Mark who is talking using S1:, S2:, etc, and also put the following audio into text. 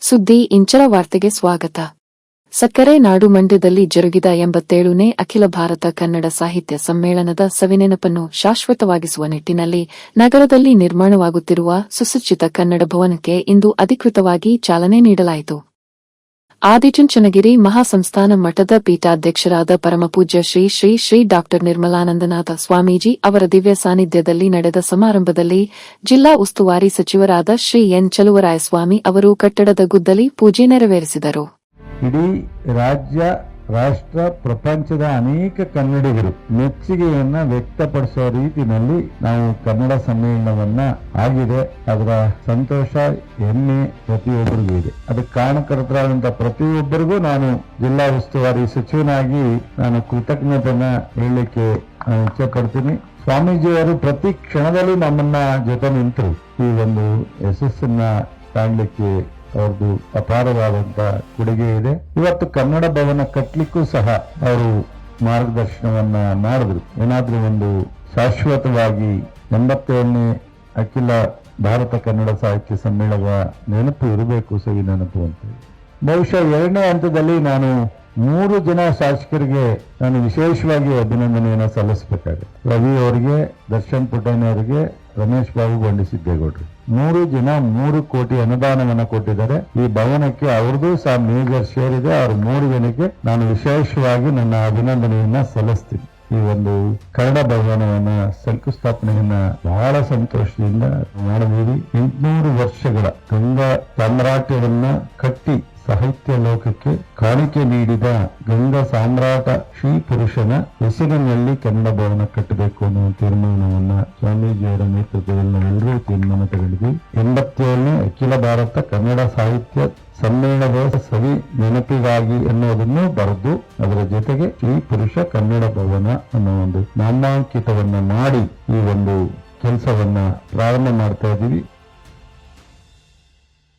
S1: ಸುದ್ದಿ ಇಂಚರ ವಾರ್ತೆಗೆ ಸ್ವಾಗತ. ಸಕ್ಕರೆ ನಾಡು ಮಂಡ್ಯದಲ್ಲಿ ಜರುಗಿದ ಎಂಬತ್ತೇಳನೇ ಅಖಿಲ ಭಾರತ ಕನ್ನಡ ಸಾಹಿತ್ಯ ಸಮ್ಮೇಳನದ ಸವಿನೆನಪನ್ನು ಶಾಶ್ವತವಾಗಿಸುವ ನಿಟ್ಟಿನಲ್ಲಿ ನಗರದಲ್ಲಿ ನಿರ್ಮಾಣವಾಗುತ್ತಿರುವ ಸುಸಜ್ಜಿತ ಕನ್ನಡ ಭವನಕ್ಕೆ ಇಂದು ಅಧಿಕೃತವಾಗಿ ಚಾಲನೆ ನೀಡಲಾಯಿತು. ಆದಿಚುಂಚನಗಿರಿ ಮಹಾಸಂಸ್ಥಾನ ಮಠದ ಪೀಠಾಧ್ಯಕ್ಷರಾದ ಪರಮಪೂಜ್ಯ ಶ್ರೀ ಶ್ರೀ ಶ್ರೀ ಡಾ ನಿರ್ಮಲಾನಂದನಾಥ ಸ್ವಾಮೀಜಿ ಅವರ ದಿವ್ಯ ಸಾನ್ನಿಧ್ಯದಲ್ಲಿ ನಡೆದ ಸಮಾರಂಭದಲ್ಲಿ ಜಿಲ್ಲಾ ಉಸ್ತುವಾರಿ ಸಚಿವರಾದ ಶ್ರೀ ಎನ್ ಚಲುವರಾಯಸ್ವಾಮಿ ಅವರು ಕಟ್ಟಡದ ಗುದ್ದಲಿ ಪೂಜೆ ನೆರವೇರಿಸಿದರು.
S2: ಇಡೀ ರಾಜ್ಯ ರಾಷ್ಟ್ರ ಪ್ರಪಂಚದ ಅನೇಕ ಕನ್ನಡಿಗರು ಮೆಚ್ಚುಗೆಯನ್ನ ವ್ಯಕ್ತಪಡಿಸುವ ರೀತಿಯಲ್ಲಿ ನಾವು ಕನ್ನಡ ಸಮ್ಮೇಳನವನ್ನ ಆಗಿದೆ. ಅದರ ಸಂತೋಷ ಹೆಮ್ಮೆ ಪ್ರತಿಯೊಬ್ಬರಿಗೂ ಇದೆ. ಅದಕ್ಕೆ ಕಾರಣಕರ್ತರಾದಂತಹ ಪ್ರತಿಯೊಬ್ಬರಿಗೂ ನಾನು ಜಿಲ್ಲಾ ಉಸ್ತುವಾರಿ ಸಚಿವನಾಗಿ ನಾನು ಕೃತಜ್ಞತೆಯನ್ನ ಹೇಳಲಿಕ್ಕೆ ಇಚ್ಛೆ ಪಡ್ತೀನಿ ಸ್ವಾಮೀಜಿಯವರು ಪ್ರತಿ ಕ್ಷಣದಲ್ಲೂ ನಮ್ಮನ್ನ ಜೊತೆ ನಿಂತರು. ಈ ಒಂದು ಯಶಸ್ಸನ್ನ ಕಾಣಲಿಕ್ಕೆ ಅವ್ರದ್ದು ಅಪಾರವಾದಂತ ಕೊಡುಗೆ ಇದೆ. ಇವತ್ತು ಕನ್ನಡ ಭವನ ಕಟ್ಟಲಿಕ್ಕೂ ಸಹ ಅವರು ಮಾರ್ಗದರ್ಶನವನ್ನ ಮಾಡಿದ್ರು. ಏನಾದ್ರೂ ಒಂದು ಶಾಶ್ವತವಾಗಿ ಎಂಬತ್ತೇಳನೇ ಅಖಿಲ ಭಾರತ ಕನ್ನಡ ಸಾಹಿತ್ಯ ಸಮ್ಮೇಳನ ನೆನಪು ಇರಬೇಕು ಸವಿ ನೆನಪು ಅಂತೇಳಿ ಬಹುಶಃ ಎರಡನೇ ಹಂತದಲ್ಲಿ ನಾನು ಮೂರು ಜನ ಶಾಸಕರಿಗೆ ನಾನು ವಿಶೇಷವಾಗಿ ಅಭಿನಂದನೆಯನ್ನು ಸಲ್ಲಿಸಬೇಕಾಗುತ್ತೆ. ರವಿ ಅವರಿಗೆ, ದರ್ಶನ್ ಪುಟಾಣಿ ಅವರಿಗೆ, ರಮೇಶ್ ಬಾಬು ಬಂಡಿಸಿದ್ದೇಗೌಡರು ಮೂರು ಜನ ಮೂರು ಕೋಟಿ ಅನುದಾನವನ್ನ ಕೊಟ್ಟಿದ್ದಾರೆ. ಈ ಭವನಕ್ಕೆ ಅವ್ರದ್ದು ಸಹ ಮೇಜರ್ ಶೇರ್ ಇದೆ. ಅವ್ರ ಮೂರು ಜನಕ್ಕೆ ನಾನು ವಿಶೇಷವಾಗಿ ನನ್ನ ಅಭಿನಂದನೆಯನ್ನ ಸಲ್ಲಿಸ್ತೀನಿ. ಈ ಒಂದು ಕನ್ನಡ ಭವನವನ್ನ ಶಂಕುಸ್ಥಾಪನೆಯನ್ನ ಬಹಳ ಸಂತೋಷದಿಂದ ಮಾಡಿದೀವಿ ಎಂಟುನೂರು ವರ್ಷಗಳ ಗಂಗಾ ಸಾಮ್ರಾಟ್ಯವನ್ನ ಕಟ್ಟಿ ಸಾಹಿತ್ಯ ಲೋಕಕ್ಕೆ ಕಾಣಿಕೆ ನೀಡಿದ ಗಂಗಾ ಸಾಮ್ರಾಟ ಶ್ರೀ ಪುರುಷನ ಹೆಸರಿನಲ್ಲಿ ಕನ್ನಡ ಭವನ ಕಟ್ಟಬೇಕು ಅನ್ನುವ ತೀರ್ಮಾನವನ್ನ ಸ್ವಾಮೀಜಿಯವರ ನೇತೃತ್ವದಲ್ಲಿ ನಾವೆಲ್ಲರೂ ತೀರ್ಮಾನ ತಗೊಂಡಿದ್ವಿ. ಎಂಬತ್ತೇಳನೇ ಅಖಿಲ ಭಾರತ ಕನ್ನಡ ಸಾಹಿತ್ಯ ಸಮ್ಮೇಳನದ ಸವಿ ನೆನಪಿಗಾಗಿ ಅನ್ನೋದನ್ನು ಬರೆದು ಅದರ ಜೊತೆಗೆ ಶ್ರೀ ಪುರುಷ ಕನ್ನಡ ಭವನ ಅನ್ನೋ ಒಂದು ನಾಮಾಂಕಿತವನ್ನ ಮಾಡಿ ಈ ಒಂದು ಕೆಲಸವನ್ನ ಪ್ರಾರಂಭ ಮಾಡ್ತಾ ಇದ್ದೀವಿ.